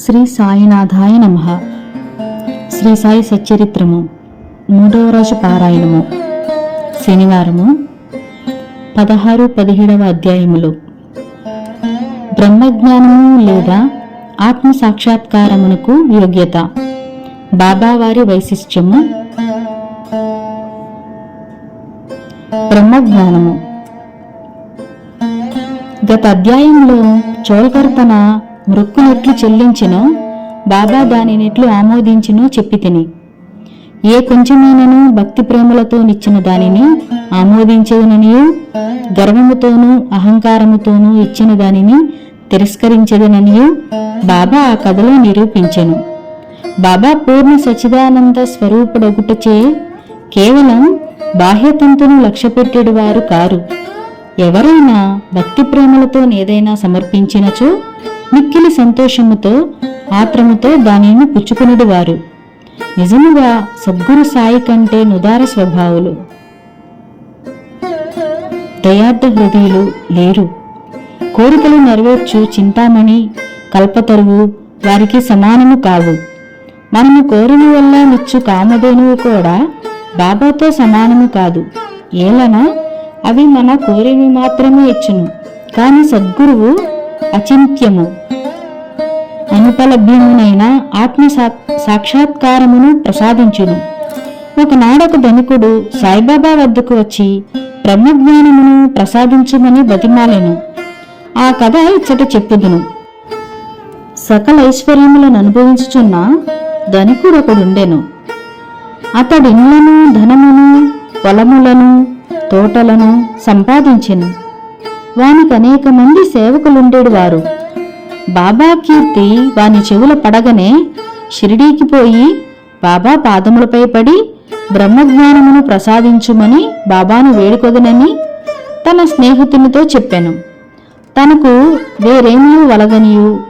శ్రీ సాయినాథాయ నమ. శ్రీ సాయి సచ్చరిత్రము మూడవ రోజు పారాయణము. శనివారము పదహారు పదిహేడవ అధ్యాయములు. బ్రహ్మజ్ఞానము లేదా ఆత్మ సాక్షాత్కారమునకు యోగ్యత. బాబావారి వైశిష్ట్యము. బ్రహ్మజ్ఞానము. గత అధ్యాయంలో చోల్కర్ తన మృక్కునెట్లు చెల్లించినో బాబా దానినెట్లు ఆమోదించినో చెప్పి తిని. ఏ కొంచెమైనను భక్తి ప్రేమలతో నిచ్చిన దానిని ఆమోదించేదననియు గర్వముతోనూ అహంకారముతోనూ ఇచ్చిన దానిని తిరస్కరించదననియు బాబా ఆ కథలో నిరూపించెను. బాబా పూర్ణ సచిదానంద స్వరూపుడొగుటచే కేవలం బాహ్యతంతును లక్ష్యపెట్టేడు వారు కారు. ఎవరైనా భక్తి ప్రేమలతో ఏదైనా సమర్పించినచో మిక్కిలి సంతోషముతో ఆత్రముతో దానిని పుచ్చుకునుడు వారు నిజముగా సద్గురు సాయి కంటే నుదార స్వభావులు. దయార్థ హృదయులు లేరు. కోరికలు నెరవేర్చు చింతామణి కల్పతరువు వారికి సమానము కావు. మనము కోరిన వల్ల నిచ్చు కామధేనువు కూడా బాబాతో సమానము కాదు. ఏలన? అవి మన కోరిని మాత్రమే ఇచ్చును. కాని సద్గురువు అచింత్యము అనుపలభ్యమునైన ఆత్మ సాక్షాత్కారమును ప్రసాదించును. ఒకనాడొక ధనికుడు సాయిబాబా వద్దకు వచ్చి బ్రహ్మజ్ఞానమును ప్రసాదించుమని బతిమాలెను. ఆ కథ ఇచ్చట చెప్పుదును. సకల ఐశ్వర్యములను అనుభవించుచున్న ధనికుడొకడుండెను. అతడిండ్లను ధనమును పొలములను తోటలను సంపాదించెను. వానికి అనేక మంది సేవకులుండేడు వారు. బాబా కీర్తి వాని చెవుల పడగనే షిరిడీకి పోయి బాబా పాదములపై పడి బ్రహ్మజ్ఞానమును ప్రసాదించుమని బాబాను వేడుకొదనని తన స్నేహితునితో చెప్పాను. తనకు వేరేమీ వలగనియు.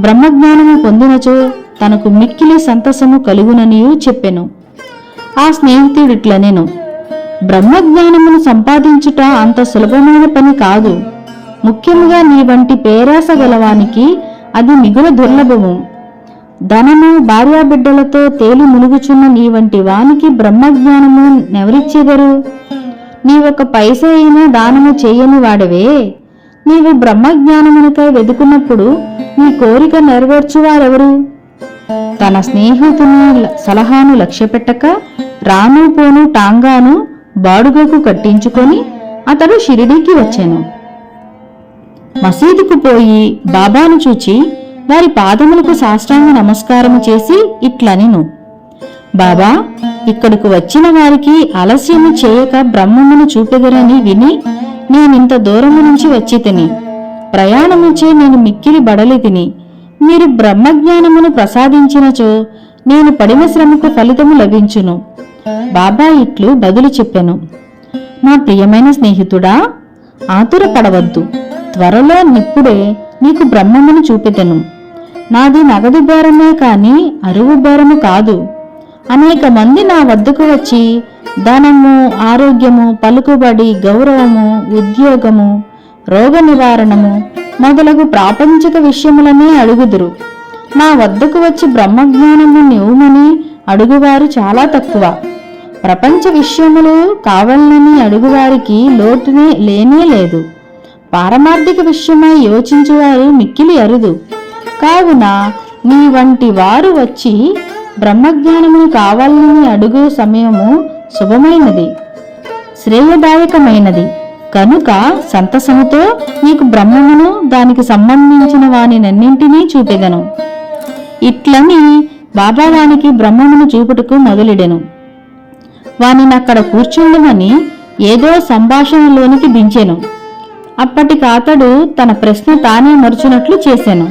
బ్రహ్మజ్ఞానము పొందినచో తనకు మిక్కిలి సంతసము కలుగుననియూ చెప్పెను. ఆ స్నేహితుడిట్లనెను. బ్రహ్మజ్ఞానమును సంపాదించుట అంత సులభమైన పని కాదు. ముఖ్యముగా నీ వంటి పేరాస గలవానికి అది మిగుల దుర్లభము. ధనము భార్యాబిడ్డలతో తేలి మునుగుచున్న నీ వంటి వానికి బ్రహ్మజ్ఞానము నెవరిచ్చెదరు? నీవొక పైస అయినా దానము చేయని వాడవే? నీవు బ్రహ్మజ్ఞానమునికై వెదుకున్నప్పుడు నీ కోరిక నెరవేర్చువారెవరు? తన స్నేహితుని సలహాను లక్ష్యపెట్టక రాను పోను టాంగాను బాడుగకు కట్టించుకొని అతడు షిరిడీకి వచ్చాను. మసీదుకు పోయి బాబాను చూచి వారి పాదములకు సాష్టాంగ నమస్కారము చేసి ఇట్లనిను. బాబా ఇక్కడకు వచ్చిన వారికి ఆలస్యము చేయక బ్రహ్మమును చూపెదరని విని నేనింత దూరము నుంచి వచ్చి తిని ప్రయాణముచే నేను మిక్కిలి బడలి తిని మీరు బ్రహ్మజ్ఞానమును ప్రసాదించినచో నేను పడిన శ్రమకు ఫలితము లభించును. బాబా ఇట్లు బదులు చెప్పెను. నా ప్రియమైన స్నేహితుడా ఆతురపడవద్దు. త్వరలో నిప్పుడే నీకు బ్రహ్మమును చూపెతను నాది నగదు బేరమే కాని అరువు బేరము కాదు. అనేక మంది నా వద్దకు వచ్చి ధనము ఆరోగ్యము పలుకుబడి గౌరవము ఉద్యోగము రోగ నివారణము మొదలగు ప్రాపంచిక విషయములనే అడుగుదురు. నా వద్దకు వచ్చి బ్రహ్మజ్ఞానము నివ్వమని అడుగువారు చాలా తక్కువ. ప్రపంచ విషయములు కావాలని అడుగువారికి లోటునే లేనే లేదు. పారమార్థిక విషయమై యోచించువారు మిక్కిలి అరుదు. కావున నీ వంటి వారు వచ్చి బ్రహ్మజ్ఞానమును కావాలని అడుగు సమయము శుభమైనది శ్రేయదాయకమైనది. కనుక సంతసముతో నీకు బ్రహ్మమును దానికి సంబంధించిన వానినన్నింటినీ చూపెదను. ఇట్లని బాబావానికి బ్రహ్మమును చూపుటకు మొదలెడెను. వానినక్కడ కూర్చుండమని ఏదో సంభాషణలోనికి దించాను. అప్పటికి అతడు తన ప్రశ్న తానే మరుచునట్లు చేశాను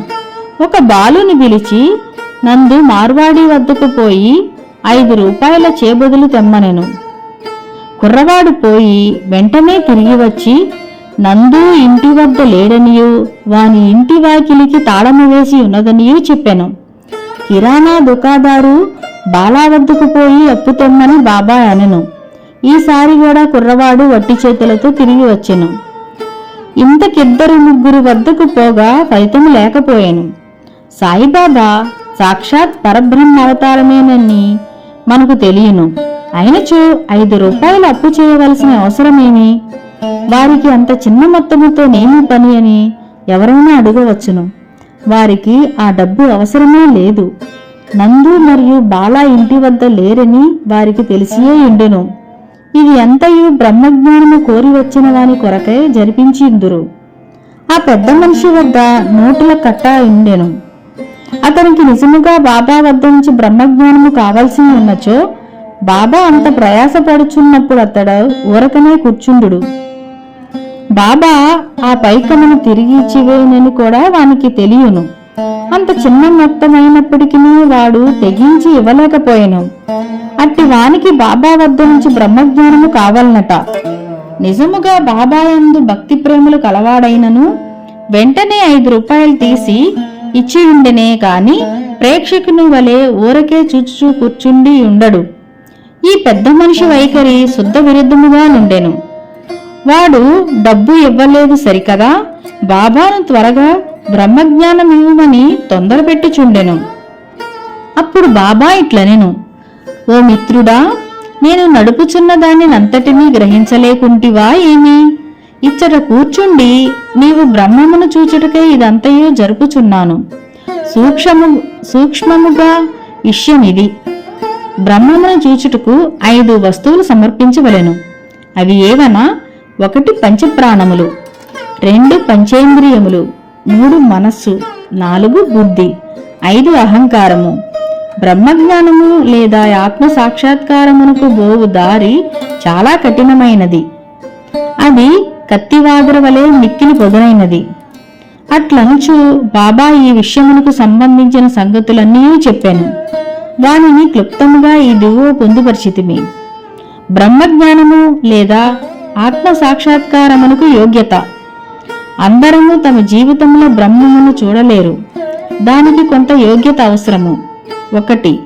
ఒక బాలుని పిలిచి నందు మార్వాడి వద్దకు పోయి ఐదు రూపాయల చేబదులు తెమ్మనెను. కుర్రవాడు పోయి వెంటనే తిరిగి వచ్చి నందు ఇంటి వద్ద లేడనియు వాని ఇంటి వాకిలికి తాళము వేసి ఉన్నదనియూ చెప్పాను. కిరాణా దుకాదారు బాలా వద్దకు పోయి అప్పు తెమ్మని బాబా అనెను. ఈసారి కూడా కుర్రవాడు వట్టి చేతులతో తిరిగి వచ్చెను. ఇంతకిద్దరు ముగ్గురు వద్దకు పోగా ఫలితం లేకపోయాను. సాయిబాబా సాక్షాత్ పరబ్రహ్మ అవతారమేనని మనకు తెలియను. అయినచో ఐదు రూపాయలు అప్పు చేయవలసిన అవసరమేమి? వారికి అంత చిన్న మొత్తముతో నేమి పని అని ఎవరైనా అడగవచ్చును. వారికి ఆ డబ్బు అవసరమే లేదు. నందు మరియు బాలా ఇంటి వద్ద లేరని వారికి తెలిసియే ఉండును. ఇది ఎంతయు బ్రహ్మజ్ఞానము కోరి వచ్చిన వాని కొరకై జరిపించిందురు. ఆ పెద్ద మనిషి వద్ద నోటుల కట్ట ఉండెను. అతనికి నిజముగా బాబా వద్ద నుంచి బ్రహ్మజ్ఞానము కావాల్సి ఉన్నచో బాబా అంత ప్రయాసపడుచున్నప్పుడు అతడు ఊరకనే కూర్చుండు బాబా ఆ పైకమును తిరిగి ఇచ్చివేయనని కూడా వానికి తెలియను. అంత చిన్న మొత్తమైనప్పటికీ వాడు తెగించి ఇవ్వలేకపోయాను. అట్టి వానికి బాబా వద్ద నుంచి బ్రహ్మజ్ఞానము కావాలనట. నిజముగా బాబా యందు భక్తి ప్రేములు కలవాడైనను వెంటనే ఐదు రూపాయలు తీసి ఇచ్చి ఉండెనే కాని ప్రేక్షకుని వలె ఊరకే చూచుచూ కూర్చుండి ఉండడు. ఈ పెద్ద మనిషి వైఖరి శుద్ధ విరుద్ధముగా నుండెను. వాడు డబ్బు ఇవ్వలేదు సరికదా? బాబాను త్వరగా బ్రహ్మజ్ఞానం ఇవ్వమని తొందరపెట్టుచుండెను. అప్పుడు బాబా ఇట్లనెను ఓ మిత్రుడా నేను నడుపుచున్న దానినంతటినీ గ్రహించలేకుంటివా ఏమి? ఇచ్చట కూర్చుండి నీవు బ్రహ్మమును చూచుటకై ఇదంతయో జరుపుచున్నాను. సూక్ష్మము సూక్ష్మముగా విషయమిది. బ్రహ్మమును చూచుటకు ఐదు వస్తువులు సమర్పించవలెను. అవి ఏవనా? ఒకటి పంచప్రాణములు రెండు పంచేంద్రియములు మూడు మనస్సు నాలుగు బుద్ధి ఐదు అహంకారము. బ్రహ్మజ్ఞానము లేదా ఆత్మ సాక్షాత్కారమునకు బోవు దారి చాలా కఠినమైనది. అది కత్తివాగుర వలె నిక్కిలి పొదనైనది. అట్లంచు బాబా ఈ విషయమునకు సంబంధించిన సంగతులన్నీ చెప్పాను. దానిని క్లుప్తముగా ఈ దిగువ పొందుపరిచితిమి. బ్రహ్మజ్ఞానము లేదా ఆత్మ సాక్షాత్కారమునకు యోగ్యత. అందరము తమ జీవితంలో బ్రహ్మమును చూడలేరు. దానికి కొంత యోగ్యత అవసరము. ఒకటి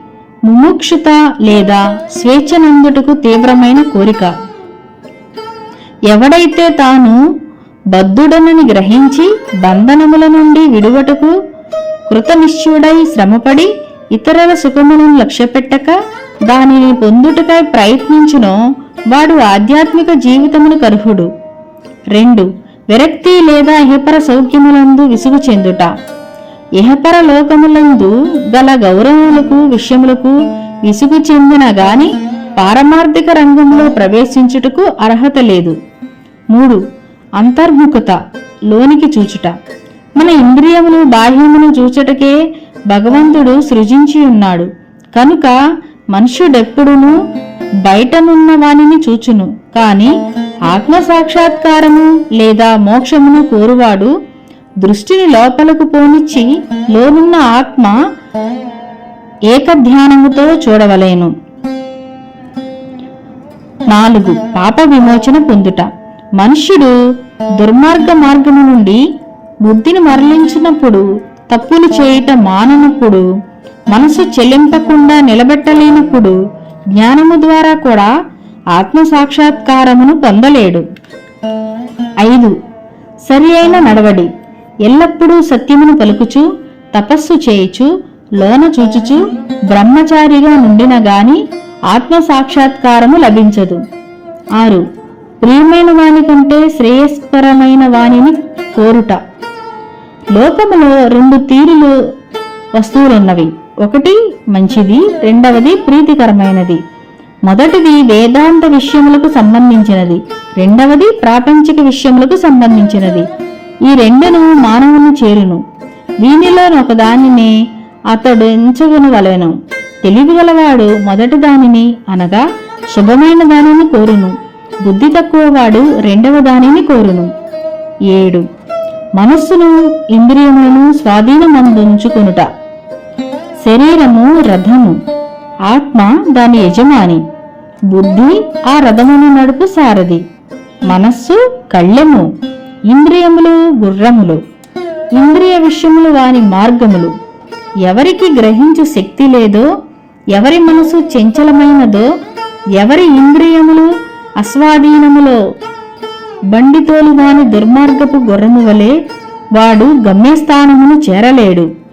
ముముక్షుత లేదా స్వేచ్ఛనందుటకు తీవ్రమైన కోరిక. ఎవడైతే తాను బద్ధుడనని గ్రహించి బంధనముల నుండి విడువటకు కృతనిశ్చుడై శ్రమపడి ఇతరుల సుఖములను లక్ష్యపెట్టక దానిని పొందుటకై ప్రయత్నించునో వాడు ఆధ్యాత్మిక జీవితమును కర్హుడు. రెండు విరక్తి లేదా ఇహపర సౌఖ్యములందు విసుగు చెందుట. ఇహపర లోకములందు గల గౌరవములకు విషయములకు విసుగు చెందిన గాని పారమార్థిక రంగంలో ప్రవేశించుటకు అర్హత లేదు. మూడు అంతర్ముఖత లోనికి చూచుట. మన ఇంద్రియములు బాహ్యమును చూచుటకే భగవంతుడు సృజించి ఉన్నాడు కనుక మనుష్యుడెప్పుడునూ బయటనున్న వానిని చూచును. కాని ఆత్మ సాక్షాత్కారము లేదా మోక్షమును కోరువాడు దృష్టిని లోపలకు పోనిచ్చి లోనున్న ఆత్మ ఏకధ్యానముతో చూడవలేను. నాలుగు పాప విమోచన పొందుట. మనుష్యుడు దుర్మార్గ మార్గము నుండి బుద్ధిని మరలించినప్పుడు తప్పులు చేయుట మాననప్పుడు మనసు చెల్లింపకుండా నిలబెట్టలేనప్పుడు జ్ఞానము ద్వారా కూడా ఆత్మ సాక్షాత్కారమును పొందలేడు. ఐదు సరి అయిన నడవడి. ఎల్లప్పుడూ సత్యమును పలుకుచు తపస్సు చేయుచు లోన చూచుచు బ్రహ్మచారిగా నుండిన గాని ఆత్మ సాక్షాత్కారము లభించదు. ఆరు ప్రియమైన వాని కంటే శ్రేయస్కరమైన వానిని కోరుట. లోకములో రెండు తీరులు వస్తువులున్నవి. ఒకటి మంచిది రెండవది ప్రీతికరమైనది. మొదటిది వేదాంత విషయములకు సంబంధించినది రెండవది ప్రాపంచిక విషయములకు సంబంధించినది. ఈ రెండును మానవుని చేరును. వీనిలో ఒకదానిని అతడు ఎంచుకునవలెను. తెలివిగలవాడు మొదటి దానిని అనగా శుభమైన దానిని కోరును. బుద్ధి తక్కువవాడు రెండవ దానిని కోరును. ఏడు. మనస్సును ఇంద్రియములను స్వాధీనమందుంచుకొనుట. శరీరము రథము. ఆత్మ దాని యజమాని. బుద్ధి ఆ రథమును నడుపు సారథి మనస్సు కళ్ళెము. ఇంద్రియములు గుర్రములు. ఇంద్రియ విషయములు వాని మార్గములు. ఎవరికి గ్రహించు శక్తి లేదో ఎవరి మనసు చెంచలమైనదో ఎవరి ఇంద్రియములు అస్వాధీనములో. బండితోలు వాని దుర్మార్గపు గుర్రము వలె వాడు గమ్యస్థానమును చేరలేడు.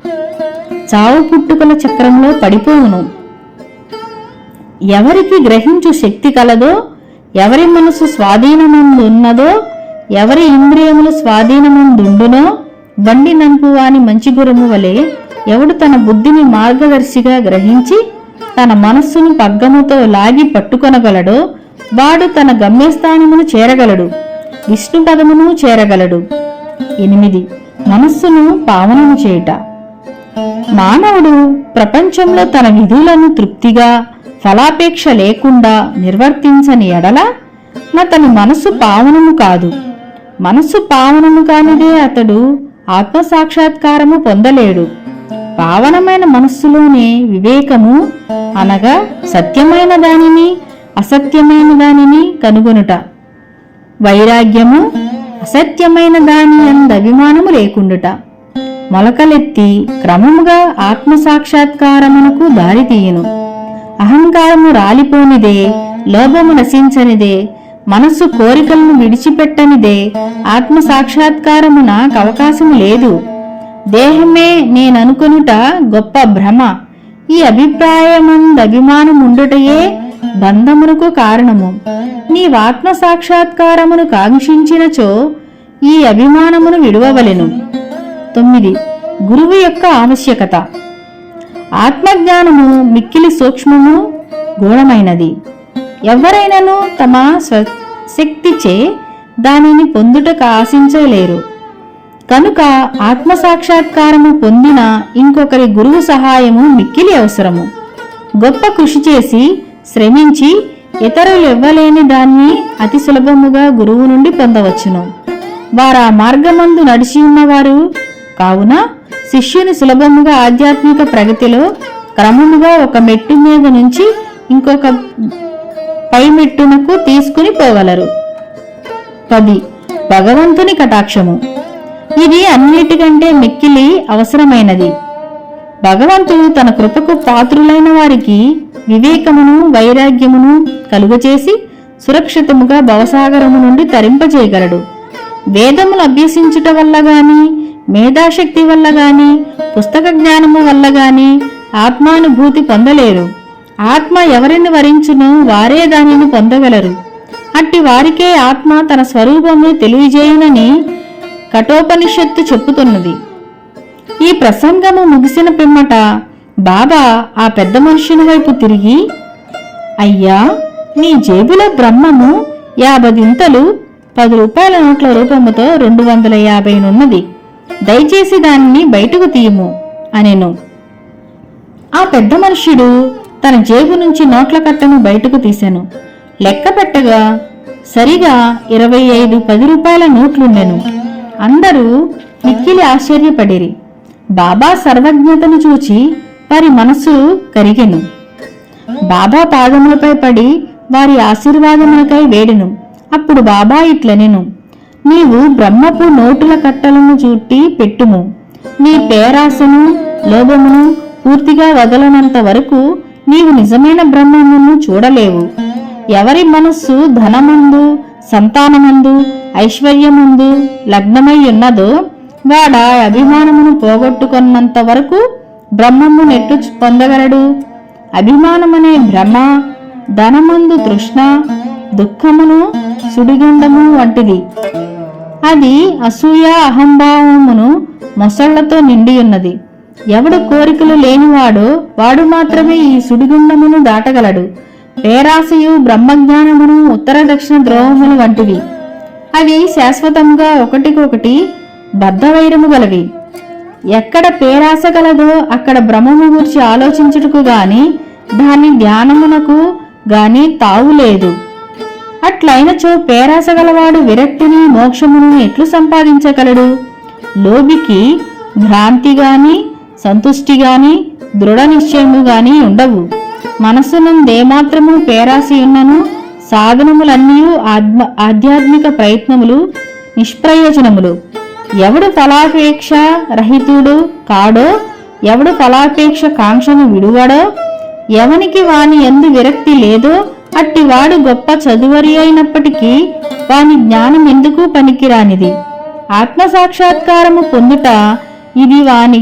చావు పుట్టుకల చక్రంలో పడిపోవును. ఎవరికి గ్రహించు శక్తి కలదో ఎవరి మనసు స్వాధీనమందు ఉన్నదో ఎవరి ఇంద్రియములు స్వాధీనమందుండునో బండి నంపు వాని మంచి గురము వలె ఎవడు తన బుద్ధిని మార్గదర్శిగా గ్రహించి తన మనస్సును పగ్గముతో లాగి పట్టుకొనగలడో వాడు తన గమ్యస్థానమును చేరగలడు విష్ణు పదమును చేరగలడు. ఎనిమిది. మనస్సును పావనము చేయుట. మానవుడు ప్రపంచంలో తన విధులను తృప్తిగా ఫలాపేక్ష లేకుండా నిర్వర్తించని ఎడల అతని మనస్సు పావనము కాదు. మనస్సు పావనము కానిదే అతడు ఆత్మసాక్షాత్కారము పొందలేడు. పావనమైన మనస్సులోనే వివేకము అనగా సత్యమైన దానిని అసత్యమైన దానిని కనుగొనుట. వైరాగ్యము అసత్యమైన దాని అంద అభిమానము లేకుండుట. మొలకలెత్తి క్రమముగా ఆత్మసాక్షాత్కారమునకు దారితీయును. అహంకారము రాలిపోనిదే లోభము నశించనిదే మనస్సు కోరికలను విడిచిపెట్టనిదే ఆత్మ సాక్షాత్కారమునకు అవకాశము లేదు. దేహమే నేననుకొనుట గొప్ప భ్రమ. ఈ అభిప్రాయమందభిమానముండుటయే బంధమునకు కారణము. నీవాత్మ సాక్షాత్కారమును కాంక్షించినచో ఈ అభిమానమును విడువవలెను. తొమ్మిది. గురువు యొక్క ఆవశ్యకత. ఆత్మజ్ఞానము మిక్కిలి సూక్ష్మము గూఢమైనది ఎవరైనాను తమ స్వశక్తిచే దానిని పొందుటకు ఆశించలేరు. కనుక ఆత్మసాక్షాత్కారము పొందిన ఇంకొకరి గురువు సహాయము మిక్కిలి అవసరము. గొప్ప కృషి చేసి శ్రమించి ఇతరులు ఇవ్వలేని దాన్ని అతి సులభముగా గురువు నుండి పొందవచ్చును. వారా మార్గమందు నడిచి ఉన్నవారు కావున శిష్యుని సులభముగా ఆధ్యాత్మిక ప్రగతిలో క్రమముగా ఒక మెట్టు మీద నుంచి ఇంకొక పై మెట్టునకు తీసుకుని పోగలరు పది. భగవంతుని కటాక్షము. ఇది అన్నిటికంటే మిక్కిలి అవసరమైనది. భగవంతుడు తన కృపకు పాత్రులైన వారికి వివేకమును వైరాగ్యమును కలుగచేసి సురక్షితముగా భవసాగరము నుండి తరింపజేయగలడు. వేదములు అభ్యసించుట వల్ల గాని మేధాశక్తి వల్ల గాని పుస్తక జ్ఞానము వల్ల గాని ఆత్మానుభూతి పొందలేరు. ఆత్మ ఎవరిని వరించును వారే దానిని పొందగలరు. అట్టి వారికే ఆత్మ తన స్వరూపము తెలియజేయునని కఠోపనిషత్తు చెప్పుతున్నది. ఈ ప్రసంగము ముగిసిన పిమ్మట బాబా ఆ పెద్ద మనుషుని వైపు తిరిగి అయ్యా నీ జేబులో బ్రహ్మము యాభదింతలు పది రూపాయల నోట్ల రూపముతో రెండు వందల యాభైనున్నది. దయచేసి దానిని బయటకు తీయము అనెను. ఆ పెద్ద మనుష్యుడు తన జేబు నుంచి నోట్ల కట్టను బయటకు తీశాను లెక్క పెట్టగా సరిగా ఇరవై ఐదు పది రూపాయల నోట్లుండెను అందరూ మిక్కిలి ఆశ్చర్యపడిరి. బాబా సర్వజ్ఞతను చూచి వారి మనస్సు కరిగెను. బాబా పాదములపై పడి వారి ఆశీర్వాదములకై వేడెను. అప్పుడు బాబా ఇట్లనెను. నీవు బ్రహ్మపు నోటుల కట్టలను చుట్టి పెట్టుము. నీ పేరాశను లోభమును పూర్తిగా వదలనంత వరకు నీవు నిజమైన బ్రహ్మమును చూడలేవు. ఎవరి మనస్సు ధనమందు సంతానమందు ఐశ్వర్యముందు లగ్నమై ఉన్నదో వాడ అభిమానమును పోగొట్టుకున్నంత వరకు బ్రహ్మము నెట్టు పొందగలడు. అభిమానమనే భ్రమ ధనమందు తృష్ణ దుఃఖమును సుడిగుండము వంటిది. అది అసూయ అహంభావమును మొసళ్ళతో నిండి ఉన్నది. ఎవడు కోరికలు లేనివాడో వాడు మాత్రమే ఈ సుడిగుండమును దాటగలడు. పేరాశయు బ్రహ్మజ్ఞానమును ఉత్తర దక్షిణ ద్రోవములు వంటివి. అవి శాశ్వతంగా ఒకటికొకటి బద్ధవైరము గలవి. ఎక్కడ పేరాశ గలదో అక్కడ బ్రహ్మము గురించి ఆలోచించుటకు గాని దాని ధ్యానమునకు గాని తావు లేదు అట్లయినచో పేరాశగలవాడు విరక్తిని మోక్షమును ఎట్లు సంపాదించగలడు? లోబికి భ్రాంతి గాని సంతుష్టి గాని దృఢ నిశ్చయము గాని ఉండవు మనస్సునందేమాత్రము పేరాసి ఉన్నను సాధనములన్నీ ఆత్మ ఆధ్యాత్మిక ప్రయత్నములు నిష్ప్రయోజనములు. ఎవడు ఫలాపేక్ష రహితుడు కాడో ఎవడు ఫలాపేక్ష కాంక్షను విడువడో ఎవనికి వాని ఎందు విరక్తి లేదో అట్టివాడు గొప్ప చదువరి అయినప్పటికీ వాని జ్ఞానం ఎందుకు పనికిరానిది? ఆత్మసాక్షాత్కారము పొందుట ఇది వాని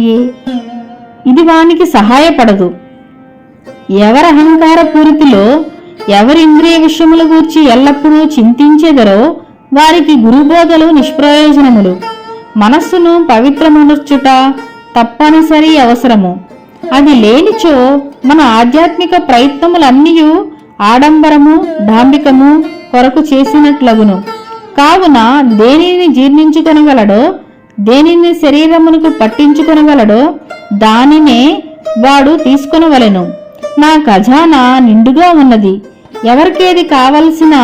ఇది వానికి సహాయపడదు. ఎవరి అహంకార పూరితిలో ఎవరి ఇంద్రియ విషయముల గూర్చి ఎల్లప్పుడూ చింతించెదరో వారికి గురుబోధలు నిష్ప్రయోజనములు. మనస్సును పవిత్రమనుర్చుట తప్పనిసరి అవసరము. అది లేనిచో మన ఆధ్యాత్మిక ప్రయత్నములన్నీ ఆడంబరము డాంబికము కొరకు చేసినట్లగును. కావున దేనిని జీర్ణించుకొనగలడో దేనిని శరీరమునకు పట్టించుకొనగలడో దానినే వాడు తీసుకొనవలెను. నా ఖజానా నిండుగా ఉన్నది. ఎవరికేది కావలసిన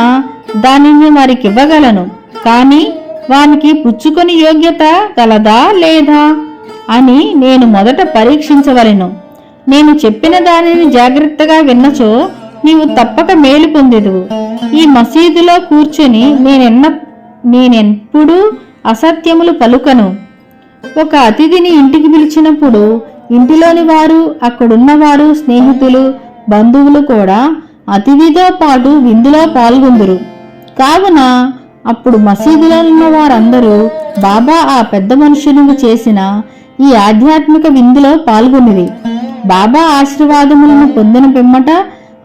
దానిని వారికి ఇవ్వగలను కానీ వానికి పుచ్చుకొని యోగ్యత గలదా లేదా అని నేను మొదట పరీక్షించవలెను. నేను చెప్పిన దానిని జాగ్రత్తగా విన్నచో నీవు తప్పక మేలు పొందెదువు ఈ మసీదులో కూర్చొని నేనెన్న నేనెప్పుడు అసత్యములు పలుకను. ఒక అతిథిని ఇంటికి పిలిచినప్పుడు ఇంటిలోని వారు అక్కడున్నవారు స్నేహితులు బంధువులు కూడా అతిథితో పాటు విందులో పాల్గొందురు. కావున అప్పుడు మసీదులో ఉన్న వారందరూ బాబా ఆ పెద్ద మనుషులకు చేసిన ఈ ఆధ్యాత్మిక విందులో పాల్గొనిది బాబా ఆశీర్వాదములను పొందిన పిమ్మట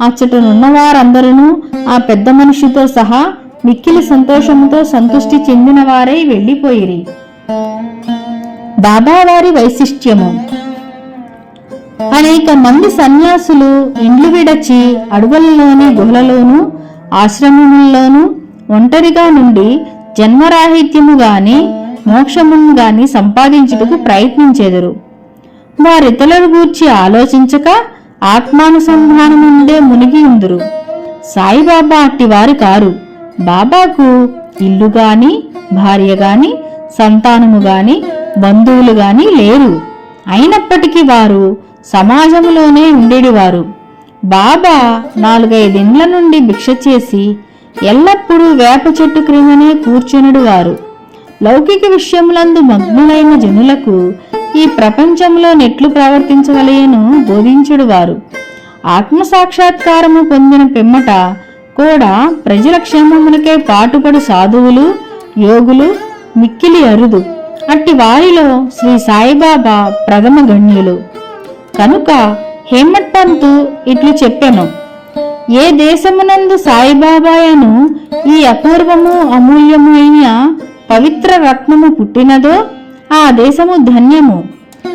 అచ్చటనున్న వారందరూ ఆ పెద్ద మనిషితో సహా మిక్కిలి సంతోషముతో సంతృష్టి చెందిన వారై వెళ్ళిపోయిరి. బాబావారి వైశిష్ట్యము. అనేక మంది సన్యాసులు ఇండ్లు విడచి అడవులలోని గుహలలోను ఆశ్రమముల్లోనూ ఒంటరిగా నుండి జన్మరాహిత్యము గాని మోక్షమును గాని సంపాదించుటకు ప్రయత్నించెదరు. వారితలను గూర్చి ఆలోచించక ఆత్మానుసంధానముండే మునిగి ఉందురు సాయిబాబా అట్టివారు కారు. బాబాకు ఇల్లు గాని భార్య గాని సంతానము గాని బంధువులు గాని లేరు. అయినప్పటికీ వారు సమాజంలోనే ఉండేడివారు. బాబా నాలుగైదిండ్ల నుండి భిక్ష చేసి ఎల్లప్పుడూ వేప చెట్టు క్రిందనే కూర్చునుడు వారు లౌకిక విషయములందు మగ్నులైన జనులకు ఈ ప్రపంచంలో నెట్లు ప్రవర్తించవలయను బోధించుడు వారు ఆత్మ సాక్షాత్కారము పొందిన పిమ్మట కూడా ప్రజల క్షేమమునకే పాటుపడు సాధువులు యోగులు మిక్కిలి అరుదు. అట్టి వారిలో శ్రీ సాయిబాబా ప్రథమ గణ్యులు. కనుక హేమట్ పంతు ఇట్లు చెప్పాను. ఏ దేశమునందు సాయిబాబాయను ఈ అపూర్వము అమూల్యము అయిన పవిత్ర రత్నము పుట్టినదో ఆ దేశము ధన్యము.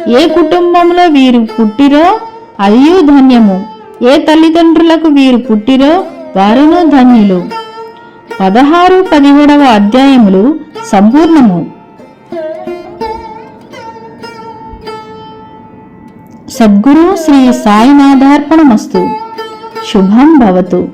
ఏ కుటుంబంలో వీరు పుట్టిరో అదియు ధన్యము. ఏ తల్లిదండ్రులకు వీరు పుట్టిరో వారును ధన్యులు. పదహారు పదిహేడవ అధ్యాయములు సంపూర్ణము. సద్గురు శ్రీ సాయినాథార్పణమస్తు. శుభం భవతు.